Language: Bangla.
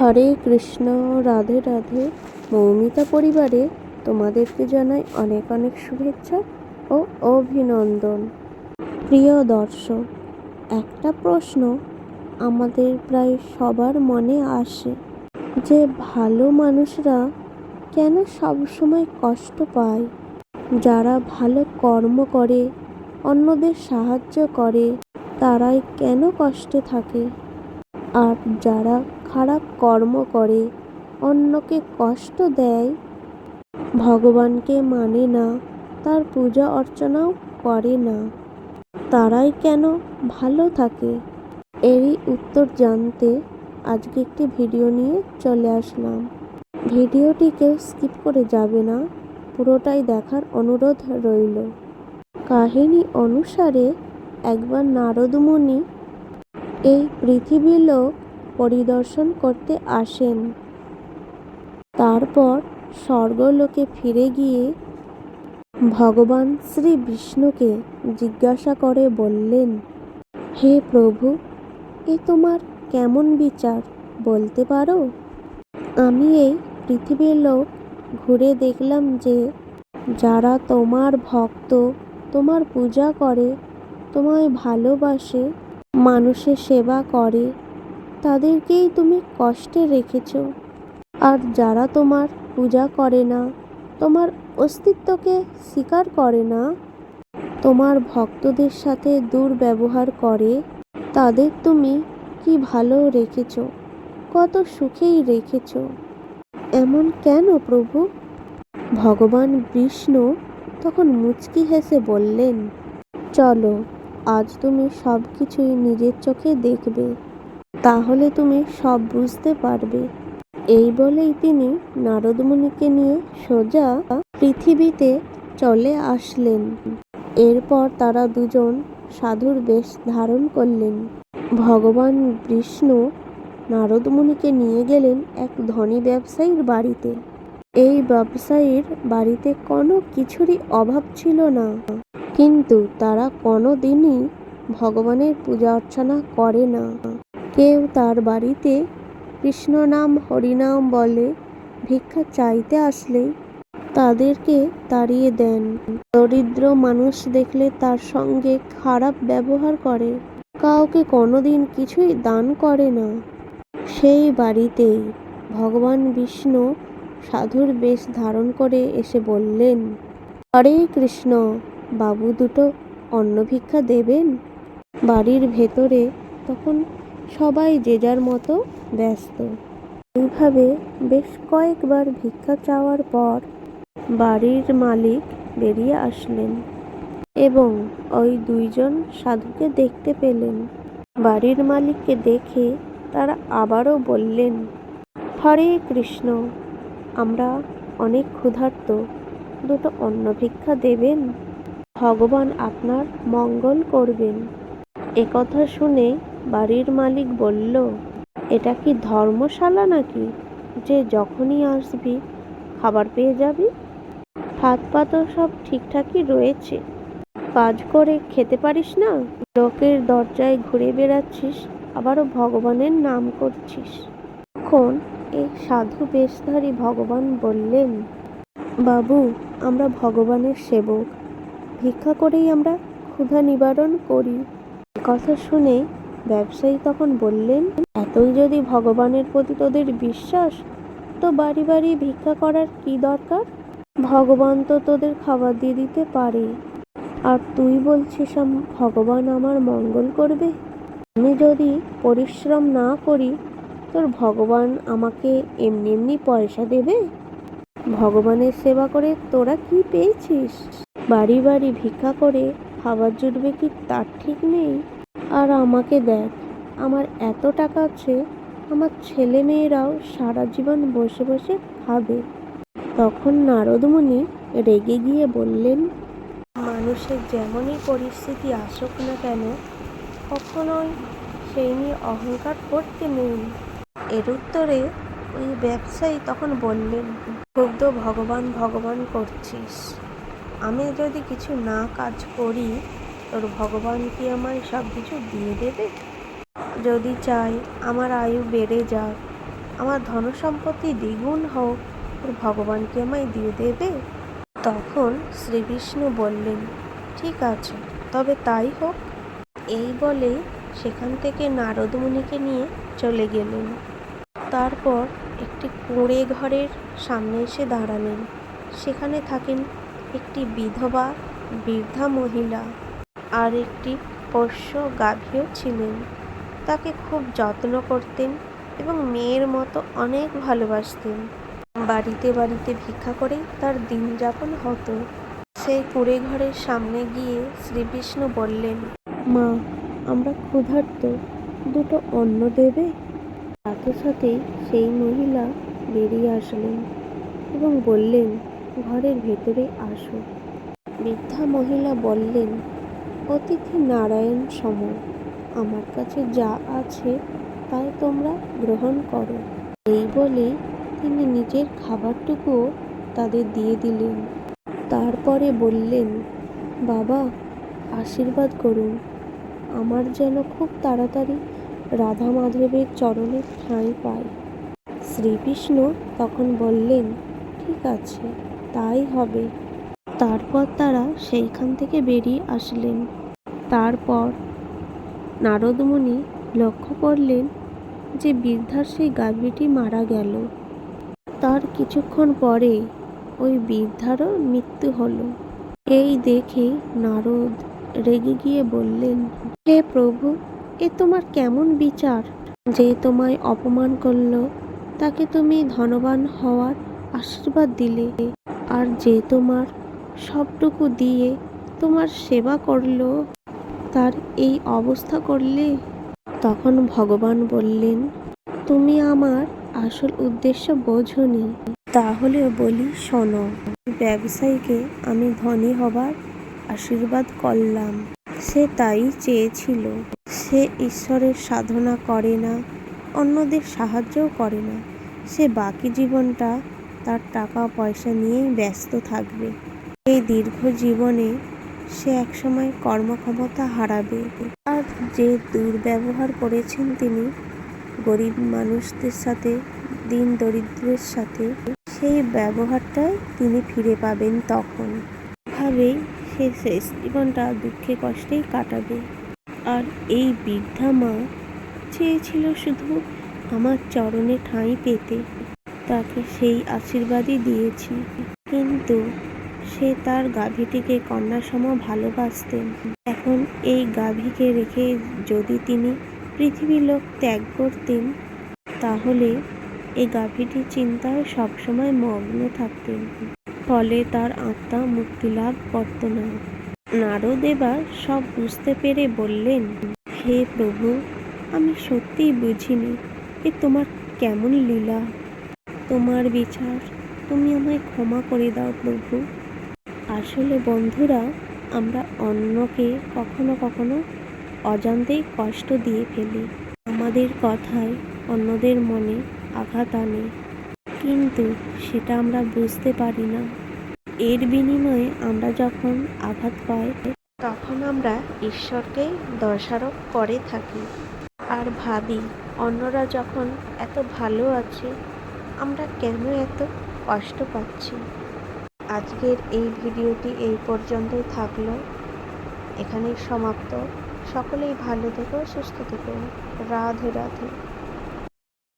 হরে কৃষ্ণ, রাধে রাধে। মৌমিতা পরিবারে তোমাদেরকে জানাই অনেক অনেক শুভেচ্ছা ও অভিনন্দন। প্রিয় দর্শক, একটা প্রশ্ন আমাদের প্রায় সবার মনে আসে যে, ভালো মানুষরা কেন সবসময় কষ্ট পায়? যারা ভালো কর্ম করে, অন্যদের সাহায্য করে, তারাই কেন কষ্টে থাকে? আর যারা খারাপ কর্ম করে, অন্যকে কষ্ট দেয়। ভগবানকে মানে না, তার পূজা অর্চনাও করে না। তারাই কেন ভালো থাকে? এরই উত্তর জানতে আজকে একটি ভিডিও নিয়ে চলে আসলাম। ভিডিওটি কেউ স্কিপ করে যাবে না, পুরোটাই দেখার অনুরোধ রইল। কাহিনী অনুসারে একবার নারদমুনি, এই পৃথিবীর লোক পরিদর্শন করতে আসেন। তারপর স্বর্গলোকে ফিরে গিয়ে ভগবান শ্রী বিষ্ণুকে জিজ্ঞাসা করে বললেন, হে প্রভু, এ তোমার কেমন বিচার বলতে পারো? আমি এই পৃথিবীর লোক ঘুরে দেখলাম যে যারা তোমার ভক্ত, তোমার পূজা করে, তোমায় ভালোবাসে, মানুষের সেবা করে তাদেরকেই তুমি কষ্টে রেখেছ। আর যারা তোমার পূজা করে না, তোমার অস্তিত্বকে স্বীকার করে না, তোমার ভক্তদের সাথে দুর্ব্যবহার করে, তাদের তুমি কি ভালো রেখেছ, কত সুখেই রেখেছ? এমন কেন প্রভু? ভগবান বিষ্ণু তখন মুচকি হেসে বললেন, চলো, আজ তুমি সব কিছুই নিজের চোখে দেখবে। তাহলে তুমি সব বুঝতে পারবে। এই বলেই তিনি নারদমুনিকে নিয়ে সোজা পৃথিবীতে চলে আসলেন। এরপর তারা দুজন সাধুর বেশ ধারণ করলেন। ভগবান বিষ্ণু নারদমুনিকে নিয়ে গেলেন এক ধনী ব্যবসায়ীর বাড়িতে। এই ব্যবসায়ীর বাড়িতে কোনো কিছুরই অভাব ছিল না। কিন্তু তারা কোনো দিনই ভগবানের পূজা অর্চনা করে না। কেউ তার বাড়িতে কৃষ্ণ নাম, হরিনাম বলে ভিক্ষা চাইতে আসলেই তাদেরকে তাড়িয়ে দেন। দরিদ্র মানুষ দেখলে তার সঙ্গে খারাপ ব্যবহার করে। কাউকে কোনোদিন কিছুই দান করে না। সেই বাড়িতেই ভগবান বিষ্ণু সাধুর বেশ ধারণ করে এসে বললেন, হরে কৃষ্ণ, বাবু দুটো অন্ন ভিক্ষা দেবেন? বাড়ির ভেতরে তখন সবাই যে যার মতো ব্যস্ত। এইভাবে বেশ কয়েকবার ভিক্ষা চাওয়ার পর বাড়ির মালিক বেরিয়ে আসলেন এবং ওই দুইজন সাধুকে দেখতে পেলেন। বাড়ির মালিককে দেখে তারা আবারও বললেন, হরে কৃষ্ণ, আমরা অনেক ক্ষুধার্ত, দুটো অন্ন ভিক্ষা দেবেন? ভগবান আপনার মঙ্গল করবেন। একথা শুনে বাড়ির মালিক বলল, এটা কি ধর্মশালা নাকি? যে যখনই আসবি, খাবার পেয়ে যাবি? হাত পা তো সব ঠিকঠাকই রয়েছে। কাজ করে খেতে পারিস না? লোকের দরজায় ঘুরে বেড়াচ্ছিস, আবারও ভগবানের নাম করছিস। তখন এই সাধু বেশধারী ভগবান বললেন, বাবু, আমরা ভগবানের সেবক। ভিক্ষা করেই আমরা ক্ষুধা নিবারণ করি। কথা শুনে ব্যবসায়ী তখন বললেন, এতই যদি ভগবানের প্রতি তোদের বিশ্বাস, তো বাড়ি বাড়ি ভিক্ষা করার কি দরকার? ভগবান তো তোদের খাবার দিয়ে দিতে পারে। আর তুই বলছিস ভগবান আমার মঙ্গল করবে? আমি যদি পরিশ্রম না করি, তোর ভগবান আমাকে এমনি এমনি পয়সা দেবে? ভগবানের সেবা করে তোরা কি পেয়েছিস? বাড়ি বাড়ি ভিক্ষা করে খাবার জুটবে কি তার ঠিক নেই? আর আমাকে দেখ, আমার এত টাকা আছে, আমার ছেলে মেয়েরাও সারা জীবন বসে বসে খাবে। তখন নারদমুনি রেগে গিয়ে বললেন, মানুষের যেমনই পরিস্থিতি আসুক না কেন, কখনোই সেই নিয়ে অহংকার করতে নেই। এর উত্তরে ওই ব্যবসায়ী তখন বললেন, ক্ষুব্ধ ভগবান ভগবান করছিস। আমি যদি কিছু না কাজ করি তোর ভগবান কি আমায় সব কিছু দিয়ে দেবে? যদি চাই, আমার আয়ু বেড়ে যাক, আমার ধনসম্পত্তি দ্বিগুণ হোক, ওর ভগবানকে আমায় দিয়ে দেবে? তখন শ্রীবিষ্ণু বললেন, ঠিক আছে, তবে তাই হোক। এই বলে সেখান থেকে নারদ মুনিকে নিয়ে চলে গেলেন। তারপর একটি কুঁড়ে ঘরের সামনে এসে দাঁড়ালেন। সেখানে থাকেন একটি বিধবা বৃদ্ধা মহিলা। আর একটি পোষ্য গাভীও ছিলেন। তাকে খুব যত্ন করতেন এবং মেয়ের মতো অনেক ভালোবাসতেন। বাড়িতে বাড়িতে ভিক্ষা করেই তার দিন যাপন হতো। সেই কুঁড়ে ঘরের সামনে গিয়ে শ্রীবিষ্ণু বললেন, মা, আমরা ক্ষুধার্ত, দুটো অন্ন দেবে? সাথে সাথেই সেই মহিলা বেরিয়ে আসলেন এবং বললেন, ঘরের ভেতরে আসো। বৃদ্ধা মহিলা বললেন অতিথি নারায়ণ সম আমার কাছে যা আছে তাই তোমরা গ্রহণ করো। এই বলে তিনি নিজের খাবারটুকুও তাদের দিয়ে দিলেন। তারপরে বললেন, বাবা, আশীর্বাদ করুন। আমার যেন খুব তাড়াতাড়ি রাধা মাধবের চরণে ঠাঁই পায়। শ্রীকৃষ্ণ তখন বললেন, ঠিক আছে, তাই হবে। তারপর তারা সেইখান থেকে বেরিয়ে আসলেন। তারপর নারদমুনি লক্ষ্য করলেন যে বৃদ্ধার সেই গাভীটি মারা গেল। তার কিছুক্ষণ পরে ওই বৃদ্ধারও মৃত্যু হলো। এই দেখে নারদ রেগে গিয়ে বললেন, হে প্রভু, এ তোমার কেমন বিচার? যে তোমায় অপমান করল, তাকে তুমি ধনবান হওয়ার আশীর্বাদ দিলে। আর যে তোমার সবটুকু দিয়ে তোমার সেবা করল, তার এই অবস্থা করলে? তখন ভগবান বললেন, তুমি আমার আসল উদ্দেশ্য বোঝনি। তাহলে বলি, শোনো, ব্যবসায়ীকে আমি ধনী হবার আশীর্বাদ করলাম। সে তাই চেয়েছিল। সে ঈশ্বরের সাধনা করে না, অন্যদের সাহায্যও করে না। সে বাকি জীবনটা তার টাকা পয়সা নিয়েই ব্যস্ত থাকবে। এই দীর্ঘ জীবনে সে একসময় কর্মক্ষমতা হারাবে। আর যে দুর্ব্যবহার করেছেন তিনি, গরিব মানুষদের সাথে, দিন দরিদ্রের সাথে, সেই ব্যবহারটাই তিনি ফিরে পাবেন তখন। ভাবেই সে শেষ জীবনটা দুঃখে কষ্টেই কাটাবে। আর এই বৃদ্ধা মা চেয়েছিল শুধু আমার চরণে ঠাঁই পেতে। তাকে সেই আশীর্বাদই দিয়েছি। কিন্তু সে তার গাভীটিকে কন্যাসম ভালোবাসতেন। এখন এই গাভীকে রেখে যদি তিনি পৃথিবী লোক ত্যাগ করতেন, তাহলে এই গাভীটি চিন্তায় সবসময় মগ্ন থাকতেন। ফলে তার আত্মা মুক্তি লাভ করত না। নারদ এবার সব বুঝতে পেরে বললেন, হে প্রভু, আমি সত্যিই বুঝিনি এ তোমার কেমন লীলা। তোমার বিচার তুমি আমায় ক্ষমা করে দাও প্রভু। আসলে বন্ধুরা, আমরা অন্যকে কখনো কখনো অজান্তেই কষ্ট দিয়ে ফেলি। আমাদের কথায় অন্যদের মনে আঘাত আনে। কিন্তু সেটা আমরা বুঝতে পারি না। এর বিনিময়ে আমরা যখন আঘাত পাই, তখন আমরা ঈশ্বরকে দোষারোপ করে থাকি। আর ভাবি, অন্যরা যখন এত ভালো আছে, আমরা কেন এত কষ্ট পাচ্ছি? আজকের এই ভিডিওটি এই পর্যন্তই থাকল। এখানেই সমাপ্ত। সকলেই ভালো থেকো, সুস্থ থেকো। রাধে রাধে।